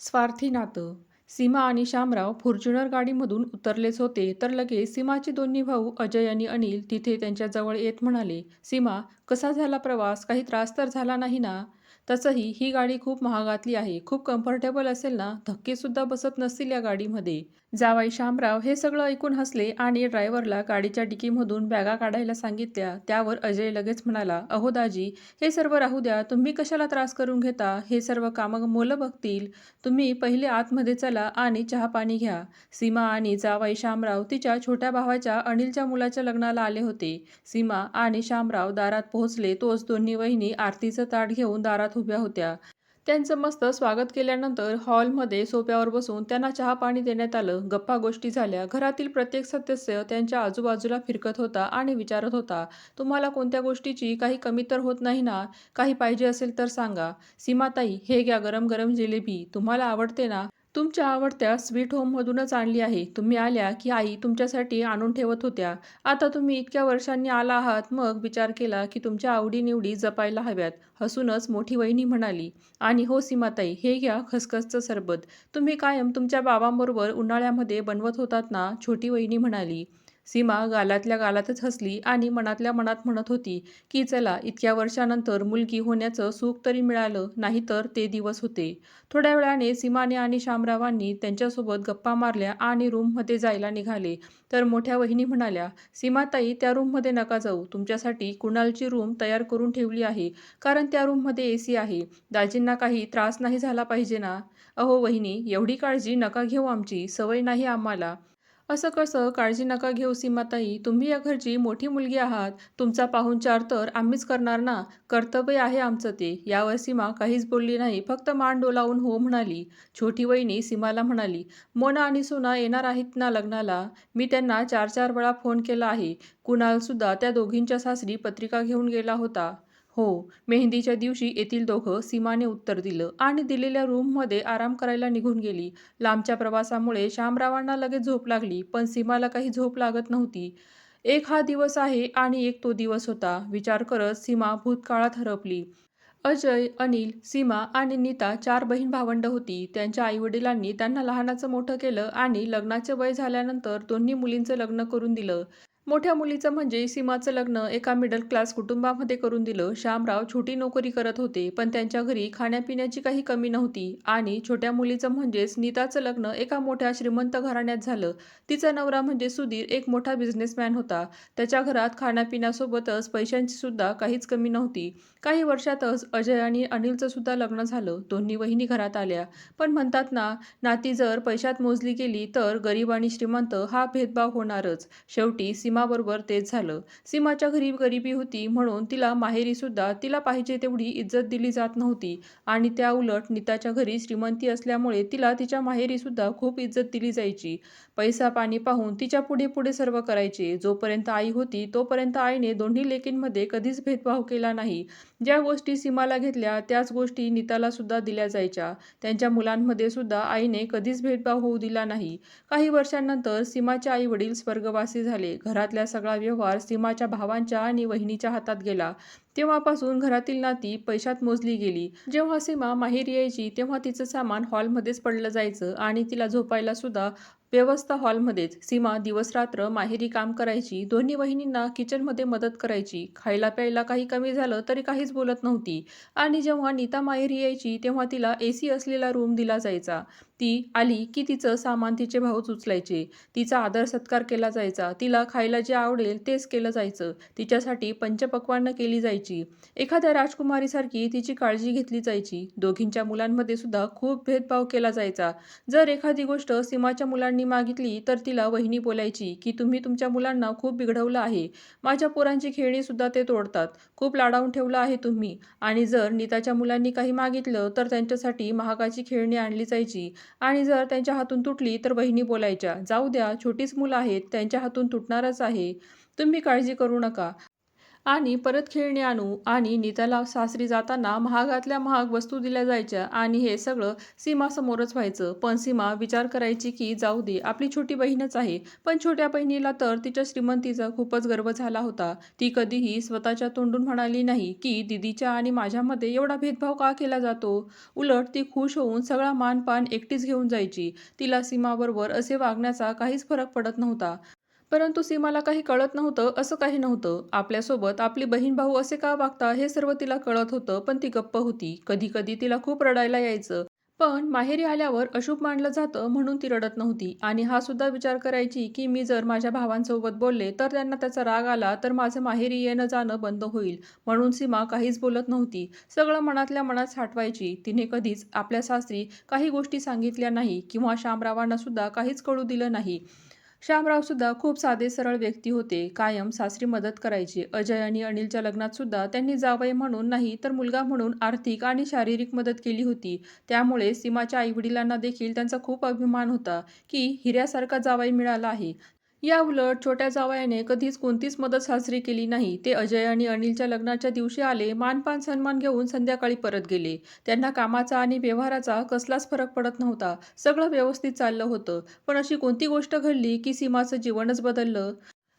स्वार्थी नातं. सीमा आणि शामराव फॉर्च्युनर गाडीमधून उतरलेच होते. तर लगेच सीमाचे दोन्ही भाऊ अजय आणि अनिल तिथे त्यांच्याजवळ येत म्हणाले सीमा कसा झाला प्रवास? काही त्रास तर झाला नाही ना? तसंही ही गाडी खूप महागातली आहे. खूप कम्फर्टेबल असेल ना? धक्केसुद्धा बसत नसतील या गाडीमध्ये. जावाई शामराव हे सगळं ऐकून हसले आणि ड्रायव्हरला गाडीच्या डिकीमधून बॅगा काढायला सांगितल्या. त्यावर अजय लगेच म्हणाला अहो दाजी हे सर्व राहू द्या. तुम्ही कशाला त्रास करून घेता? हे सर्व कामं मुलं बघतील. तुम्ही पहिले आतमध्ये चला आणि चहा पाणी घ्या. सीमा आणि जावाई शामराव तिच्या छोट्या भावाच्या अनिलच्या मुलाच्या लग्नाला आले होते. सीमा आणि शामराव दारात पोहोचले तोच दोन्ही वहिनी आरतीचं ताट घेऊन दारात उभ्या होत्या. त्यांचं मस्त स्वागत केल्यानंतर हॉलमध्ये सोप्यावर बसून त्यांना चहा पाणी देण्यात आलं. गप्पा गोष्टी झाल्या. घरातील प्रत्येक सदस्य त्यांच्या आजूबाजूला फिरकत होता आणि विचारत होता तुम्हाला कोणत्या गोष्टीची काही कमी तर होत नाही ना? काही पाहिजे असेल तर सांगा. सीमाताई हे घ्या गरम गरम जिलेबी. तुम्हाला आवडते ना? तुमच्या आवडत्या स्वीट होममधूनच आणली आहे. तुम्ही आल्या की आई तुमच्यासाठी आणून ठेवत होत्या. आता तुम्ही इतक्या वर्षांनी आला आहात मग विचार केला की तुमच्या आवडीनिवडी जपायला हव्यात हसूनच मोठी वहिनी म्हणाली. आणि हो सीमाताई हे घ्या खसखसचं सरबत. तुम्ही कायम तुमच्या बाबांबरोबर उन्हाळ्यामध्ये बनवत होतात ना? छोटी वहिनी म्हणाली. सीमा गालातल्या गालातच हसली आणि मनातल्या मनात म्हणत होती की चला इतक्या वर्षानंतर मुलगी होण्याचं सुख तरी मिळालं नाहीतर ते दिवस होते. थोड्या वेळाने सीमाने आणि शामरावांनी त्यांच्यासोबत गप्पा मारल्या आणि रूममध्ये जायला निघाले. तर मोठ्या वहिनी म्हणाल्या सीमाताई त्या रूममध्ये नका जाऊ. तुमच्यासाठी कुणालची रूम तयार करून ठेवली आहे कारण त्या रूममध्ये ए सी आहे. दाजींना काही त्रास नाही झाला पाहिजे ना? अहो वहिनी एवढी काळजी नका घेऊ आमची. सवय नाही आम्हाला. असं कसं काळजी नका घेऊ सीमाताई तुम्ही या घरची मोठी मुलगी आहात तुमचा पाहुणचार तर आम्हीच करणार ना? कर्तव्य आहे आमचं ते. यावर सीमा काहीच बोलली नाही फक्त मान डोलावून हो म्हणाली. छोटी वहिनी सीमाला म्हणाली मोना आणि सुना येणार आहेत ना लग्नाला? मी त्यांना चार चार वेळा फोन केला आहे. कुणालसुद्धा त्या दोघींच्या सासरी पत्रिका घेऊन गेला होता. हो मेहंदीच्या दिवशी येथील दोघं सीमाने उत्तर दिलं आणि दिलेल्या रूममध्ये आराम करायला निघून गेली. लांबच्या प्रवासामुळे श्यामरावांना लगेच झोप लागली पण सीमाला काही झोप लागत नव्हती. एक हा दिवस आहे आणि एक तो दिवस होता विचार करत सीमा भूतकाळात हरपली. अजय अनिल सीमा आणि नीता चार बहीण भावंड होती. त्यांच्या आईवडिलांनी त्यांना लहानाचं मोठं केलं आणि लग्नाचे वय झाल्यानंतर दोन्ही मुलींचं लग्न करून दिलं. मोठ्या मुलीचं म्हणजे सीमाचं लग्न एका मिडल क्लास कुटुंबामध्ये करून दिलं. श्यामराव छोटी नोकरी करत होते पण त्यांच्या घरी खाण्यापिण्याची काही कमी नव्हती आणि छोट्या मुलीचं म्हणजेच नीताचं लग्न एका मोठ्या श्रीमंत घराण्यात झालं. तिचा नवरा म्हणजे सुधीर एक मोठा बिझनेसमॅन होता. त्याच्या घरात खाण्यापिण्यासोबतच पैशांची सुद्धा काहीच कमी नव्हती. काही वर्षातच अजय आणि अनिलचं सुद्धा लग्न झालं. दोन्ही वहिनी घरात आल्या. पण म्हणतात ना नाती जर पैशात मोजली गेली तर गरीब आणि श्रीमंत हा भेदभाव होणारच. शेवटी सीमाबरोबर तेच झालं. सीमाच्या घरी गरिबी होती म्हणून तिला माहेरी सुद्धा तिला पाहिजे तेवढी इज्जत दिली जात नव्हती. आणि त्या उलट नीताच्या घरी श्रीमंती असल्यामुळे तिला तिच्या माहेरी सुद्धा खूप इज्जत दिली जायची. पैसा पाणी पाहून तिच्या पुढे पुढे सर्व करायचे. जोपर्यंत आई होती तोपर्यंत आईने दोन्ही लेकींमध्ये कधीच भेदभाव केला नाही. ज्या गोष्टी सीमाला घेतल्या त्याच गोष्टी नीताला सुद्धा दिल्या जायच्या. त्यांच्या मुलांमध्ये सुद्धा आईने कधीच भेदभाव होऊ दिला नाही. काही वर्षांनंतर सीमाचे आई वडील स्वर्गवासी झाले. घरातल्या सगळा व्यवहार सीमाच्या भावांच्या आणि वहिनीच्या हातात गेला. तेव्हापासून घरातील नाती पैशात मोजली गेली. जेव्हा सीमा माहेर यायची तेव्हा तिचं सामान हॉलमध्येच पडलं जायचं आणि तिला झोपायला सुद्धा व्यवस्था हॉलमध्येच सीमा दिवसरात्र माहेरी काम करायची दोन्ही वहिनींना किचनमध्ये मदत करायची खायला प्यायला काही कमी झालं तरी काहीच बोलत नव्हती. आणि जेव्हा नीता माहेरी यायची तेव्हा तिला ए सी असलेला रूम दिला जायचा. ती आली की तिचं सामान तिचे भाऊच उचलायचे. तिचा आदर सत्कार केला जायचा. तिला खायला जे आवडेल तेच केलं जायचं. तिच्यासाठी पंचपक्वानं केली जायची. एखाद्या राजकुमारीसारखी तिची काळजी घेतली जायची. दोघींच्या मुलांमध्ये सुद्धा खूप भेदभाव केला जायचा. जर एखादी गोष्ट सीमाच्या मुलांनी मागितली तर तिला वहिनी बोलायची की तुम्ही तुमच्या मुलांना खूप बिघडवलं आहे. माझ्या पोरांची खेळणीसुद्धा ते तोडतात. खूप लाडावून ठेवलं आहे तुम्ही. आणि जर नीताच्या मुलांनी काही मागितलं तर त्यांच्यासाठी महागाची खेळणी आणली जायची. आणि जर त्यांच्या हातून तुटली तर वहिनी बोलायच्या जाऊ द्या छोटीच मुलं आहेत त्यांच्या हातून तुटणारच आहे. तुम्ही काळजी करू नका. आणि परत खेळणी आणू आणि नीताला सासरी जाताना महागातल्या महाग वस्तू दिल्या जायच्या आणि हे सगळं सीमासमोरच व्हायचं. पण सीमा विचार करायची की जाऊ दे आपली छोटी बहीणच आहे. पण छोट्या बहिणीला तर तिच्या श्रीमंतीचा खूपच गर्व झाला होता. ती कधीही स्वतःच्या तोंडून म्हणाली नाही की दिदीच्या आणि माझ्यामध्ये एवढा भेदभाव का केला जातो? उलट ती खुश होऊन सगळा मानपान एकटीच घेऊन जायची. तिला सीमाबरोबर असे वागण्याचा काहीच फरक पडत नव्हता. परंतु सीमाला काही कळत नव्हतं असं काही नव्हतं. आपल्यासोबत आपली बहीण भाऊ असे का वागता हे सर्व तिला कळत होतं पण ती गप्प होती. कधी कधी तिला खूप रडायला यायचं. पण माहेरी आल्यावर अशुभ मानलं जातं म्हणून ती रडत नव्हती. आणि हा सुद्धा विचार करायची की मी जर माझ्या भावांसोबत बोलले तर त्यांना त्याचा राग आला तर माझं माहेरी येणं जाणं बंद होईल म्हणून सीमा काहीच बोलत नव्हती. सगळं मनातल्या मनात साठवायची. तिने कधीच आपल्या सासरी काही गोष्टी सांगितल्या नाही किंवा शामरावांना सुद्धा काहीच कळू दिलं नाही. श्यामराव सुद्धा खूप साधे सरळ व्यक्ती होते. कायम सासरी मदत करायचे. अजय आणि अनिलच्या लग्नात सुद्धा त्यांनी जावई म्हणून नाही तर मुलगा म्हणून आर्थिक आणि शारीरिक मदत केली होती. त्यामुळे सीमाच्या आईवडिलांना देखील त्यांचा खूप अभिमान होता की हिऱ्यासारखा जावई मिळाला आहे. याउलट छोट्या जावयाने कधीच कोणतीच मदत साजरी केली नाही. ते अजय आणि अनिलच्या लग्नाच्या दिवशी आले मानपान सन्मान घेऊन संध्याकाळी परत गेले. त्यांना कामाचा आणि व्यवहाराचा कसलाच फरक पडत नव्हता. सगळं व्यवस्थित चाललं होतं. पण अशी कोणती गोष्ट घडली की सीमाचं जीवनच बदललं?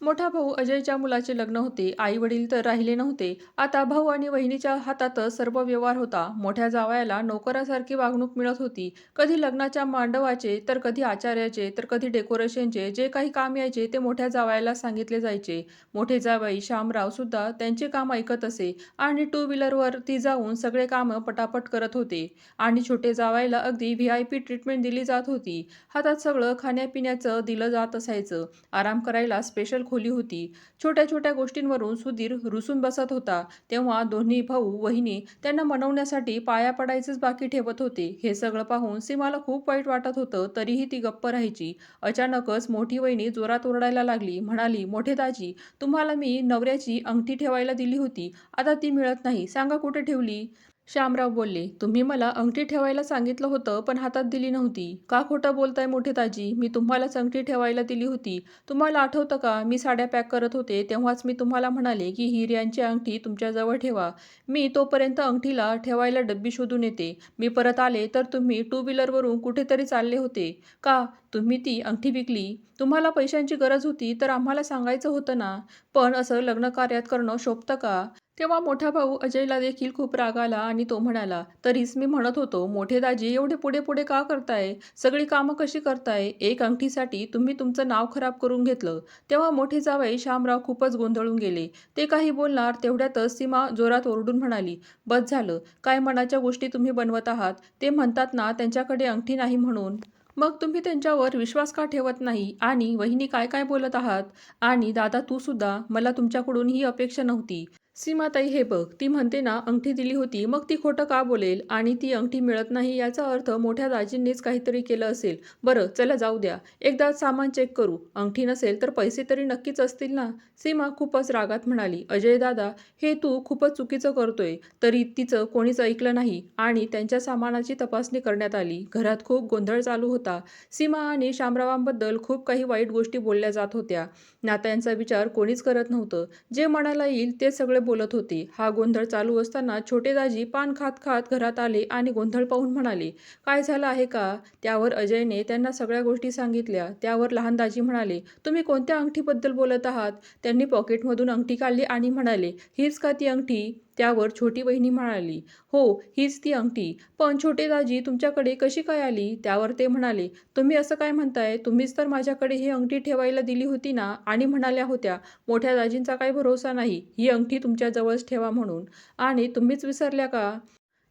मोठा भाऊ अजयच्या मुलाचे लग्न होते. आई वडील तर राहिले नव्हते. आता भाऊ आणि वहिनीच्या हातातच सर्व व्यवहार होता. मोठ्या जावयाला नोकरासारखी वागणूक मिळत होती. कधी लग्नाच्या मांडवाचे तर कधी आचार्याचे तर कधी डेकोरेशनचे जे काही काम यायचे ते मोठ्या जावयाला सांगितले जायचे. मोठे जावई श्यामराव सुद्धा त्यांचे काम ऐकत असे आणि टू व्हीलरवर ती जाऊन सगळे कामं पटापट करत होते. आणि छोटे जावयाला अगदी व्ही आय पी ट्रीटमेंट दिली जात होती. हातात सगळं खाण्यापिण्याचं दिलं जात असायचं. आराम करायला स्पेशल खोली होती. छोट्या छोट्या गोष्टींवरून सुधीर रुसून बसत होता. तेव्हा दोन्ही भाऊ वहिनी त्यांना मनवण्यासाठी पाया पडायचेच बाकी ठेवत होते. हे सगळं पाहून सीमाला खूप वाईट वाटत होतं. तरीही ती गप्प राहायची. अचानकच मोठी वहिनी जोरात ओरडायला लागली. म्हणाली मोठे दाजी तुम्हाला मी नवऱ्याची अंगठी ठेवायला दिली होती. आता ती मिळत नाही. सांगा कुठे ठेवली? श्यामराव बोलले तुम्ही मला अंगठी ठेवायला सांगितलं होतं पण हातात दिली नव्हती. का खोटं बोलताय मोठे ताजी? मी तुम्हालाच अंगठी ठेवायला दिली होती. तुम्हाला आठवतं का? मी साड्या पॅक करत होते तेव्हाच मी तुम्हाला म्हणाले की हिऱ्यांची अंगठी तुमच्याजवळ ठेवा. मी तोपर्यंत अंगठीला ठेवायला डब्बी शोधून येते. मी परत आले तर तुम्ही टू व्हीलरवरून कुठेतरी चालले होते. का? तुम्ही ती अंगठी विकली? तुम्हाला पैशांची गरज होती तर आम्हाला सांगायचं होतं ना? पण असं लग्न कार्यात करणं शोभतं का? तेव्हा मोठा भाऊ अजयला देखील खूप राग आला आणि तो म्हणाला तरीच मी म्हणत होतो मोठे दाजी एवढे पुढे पुढे का करताय? सगळी कामं कशी करताय? एक अंगठीसाठी तुम्ही तुमचं नाव खराब करून घेतलं. तेव्हा मोठे जावई श्यामराव खूपच गोंधळून गेले. ते काही बोलणार तेवढ्यातच सीमा जोरात ओरडून म्हणाली बस झालं. काय मनाच्या गोष्टी तुम्ही बनवत आहात? ते म्हणतात ना त्यांच्याकडे अंगठी नाही म्हणून. मग तुम्ही त्यांच्यावर विश्वास का ठेवत नाही? आणि वहिनी काय काय बोलत आहात? आणि दादा तू सुद्धा? मला तुमच्याकडून ही अपेक्षा नव्हती. सीमाताई हे बघ ती म्हणते ना अंगठी दिली होती मग ती खोटं का बोलेल? आणि ती अंगठी मिळत नाही याचा अर्थ मोठ्या दाजींनीच काहीतरी केलं असेल. बरं चला जाऊ द्या. एकदा सामान चेक करू. अंगठी नसेल तर पैसे तरी नक्कीच असतील ना? सीमा खूपच रागात म्हणाली. अजय दादा हे तू खूपच चुकीचं करतोय. तरी तिचं कोणीच ऐकलं नाही आणि त्यांच्या सामानाची तपासणी करण्यात आली. घरात खूप गोंधळ चालू होता. सीमा आणि शामरावांबद्दल खूप काही वाईट गोष्टी बोलल्या जात होत्या. नात्यांचा विचार कोणीच करत नव्हतं. जे मनाला येईल ते सगळे बोलत होते. हा गोंधळ चालू असताना छोटे दाजी पान खात खात घरात आले आणि गोंधळ पाहून म्हणाले काय झालं आहे का? त्यावर अजयने त्यांना सगळ्या गोष्टी सांगितल्या. त्यावर लहान दाजी म्हणाले तुम्ही कोणत्या अंगठीबद्दल बोलत आहात? त्यांनी पॉकेटमधून अंगठी काढली आणि म्हणाले हीच का ती अंगठी? त्यावर छोटी बहिणी म्हणाली हो हीच ती अंगठी. पण छोटे दाजी तुमच्याकडे कशी काय आली? त्यावर ते म्हणाले तुम्ही असं काय म्हणताय? तुम्हीच तर माझ्याकडे ही अंगठी ठेवायला दिली होती ना? आणि म्हणाल्या होत्या मोठ्या दाजींचा काही भरोसा नाही? ही अंगठी तुमच्याजवळच ठेवा म्हणून. आणि तुम्हीच विसरल्या का?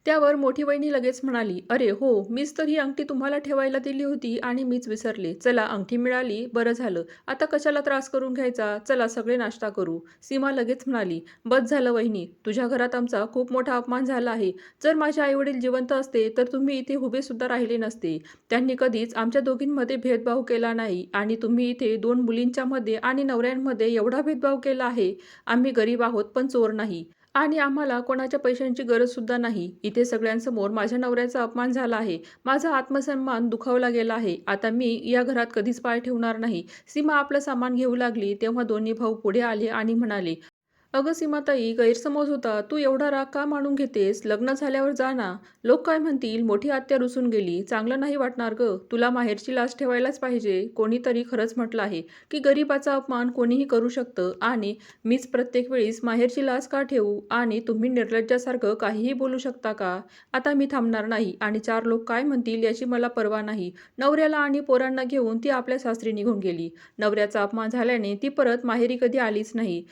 त्यावर मोठी वहिनी लगेच म्हणाली अरे हो मीच तर ही अंगठी तुम्हाला ठेवायला दिली होती आणि मीच विसरले. चला अंगठी मिळाली बरं झालं. आता कशाला त्रास करून घ्यायचा? चला सगळे नाश्ता करू. सीमा लगेच म्हणाली बस झालं वहिनी. तुझ्या घरात आमचा खूप मोठा अपमान झाला आहे. जर माझे आईवडील जिवंत असते तर तुम्ही इथे हुबेसुद्धा राहिले नसते. त्यांनी कधीच आमच्या दोघींमध्ये भेदभाव केला नाही आणि तुम्ही इथे दोन मुलींच्यामध्ये आणि नवऱ्यांमध्ये एवढा भेदभाव केला आहे. आम्ही गरीब आहोत पण चोर नाही. आणि आम्हाला कोणाच्या पैशांची गरज सुद्धा नाही. इथे सगळ्यांसमोर माझ्या नवऱ्याचा अपमान झाला आहे. माझा आत्मसन्मान दुखावला गेला आहे. आता मी या घरात कधीच पाय ठेवणार नाही. सीमा आपलं सामान घेऊ लागली तेव्हा दोन्ही भाऊ पुढे आले आणि म्हणाले अगं सीमाताई गैरसमज होता. तू एवढा राग का मानून घेतेस? लग्न झाल्यावर जा ना. लोक काय म्हणतील? मोठी आत्या रुसून गेली. चांगलं नाही वाटणार ग. तुला माहेरची लाज ठेवायलाच पाहिजे. कोणीतरी खरंच म्हटलं आहे की गरीबाचा अपमान कोणीही करू शकतं. आणि मीच प्रत्येक वेळीस माहेरची लाज का ठेवू? आणि तुम्ही निर्लज्जासारखं काहीही बोलू शकता का? आता मी थांबणार नाही. आणि चार लोक काय म्हणतील याची मला पर्वा नाही. नवऱ्याला आणि पोरांना घेऊन ती आपल्या सासरी निघून गेली. नवऱ्याचा अपमान झाल्याने ती परत माहेरी कधी आलीच नाही.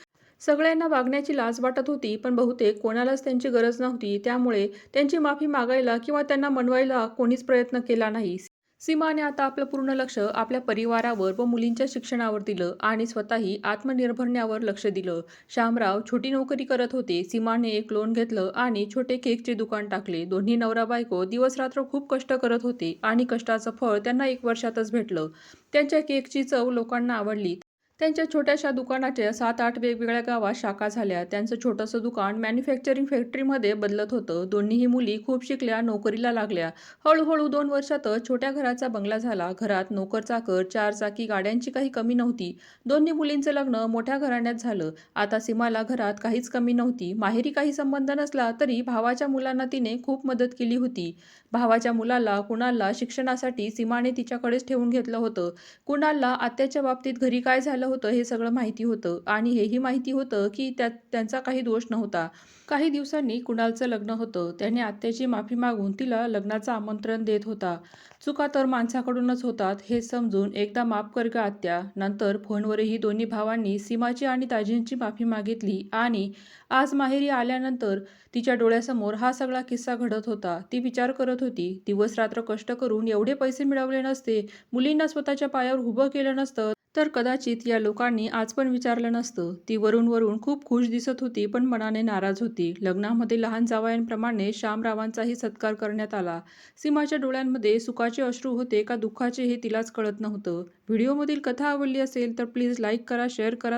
सगळ्यांना वागण्याची लाज वाटत होती पण बहुतेक कोणालाच त्यांची गरज नव्हती. त्यामुळे त्यांची माफी मागायला किंवा त्यांना मनवायला कोणीच प्रयत्न केला नाही. सीमाने आता आपलं पूर्ण लक्ष आपल्या परिवारावर व मुलींच्या शिक्षणावर दिलं आणि स्वतःही आत्मनिर्भरण्यावर लक्ष दिलं. श्यामराव छोटी नोकरी करत होते. सीमाने एक लोन घेतलं आणि छोटे केकचे दुकान टाकले. दोन्ही नवरा बायको दिवसरात्र खूप कष्ट करत होते आणि कष्टाचं फळ त्यांना एक वर्षातच भेटलं. त्यांच्या केकची चव लोकांना आवडली. त्यांच्या छोट्याशा दुकानाच्या सात आठ वेगवेगळ्या गावात शाखा झाल्या. त्यांचं छोटंसं दुकान मॅन्युफॅक्चरिंग फॅक्टरीमध्ये बदलत होतं. दोन्हीही मुली खूप शिकल्या नोकरीला लागल्या. हळूहळू दोन वर्षातच छोट्या घराचा बंगला झाला. घरात नोकर चाकर चार चाकी गाड्यांची काही कमी नव्हती. दोन्ही मुलींचं लग्न मोठ्या घराण्यात झालं. आता सीमाला घरात काहीच कमी नव्हती. माहेरी काही संबंध नसला तरी भावाच्या मुलांना तिने खूप मदत केली होती. भावाच्या मुलाला कुणाला शिक्षणासाठी सीमाने तिच्याकडेच ठेवून घेतलं होतं. कुणाला आत्याच्या बाबतीत घरी काय झालं झालं होतं हे सगळं माहिती होतं आणि हेही माहिती होतं की त्यात त्यांचा काही दोष नव्हता. काही दिवसांनी कुणालचं लग्न होतं. त्याने आत्याची माफी मागून तिला लग्नाचं आमंत्रण देत होता. चुका तर माणसाकडूनच होतात हे समजून एकदा माफ कर ग आत्या. नंतर फोनवरही दोन्ही भावांनी सीमाची आणि ताजींची माफी मागितली आणि आज माहेरी आल्यानंतर तिच्या डोळ्यासमोर हा सगळा किस्सा घडत होता. ती विचार करत होती दिवस रात्र कष्ट करून एवढे पैसे मिळवले नसते. मुलींना स्वतःच्या पायावर उभं केलं नसतं. तर कदाचित या लोकांनी आज पण विचारलं नसतं. ती वरून वरून खूप खुश दिसत होती पण मनाने नाराज होती. लग्नामध्ये लहान जावयांप्रमाणे श्यामरावांचाही सत्कार करण्यात आला. सीमाच्या डोळ्यांमध्ये सुखाचे अश्रू होते का दुःखाचे हे तिलाच कळत नव्हतं. व्हिडिओमधील कथा आवडली असेल तर प्लीज लाईक करा शेअर करा.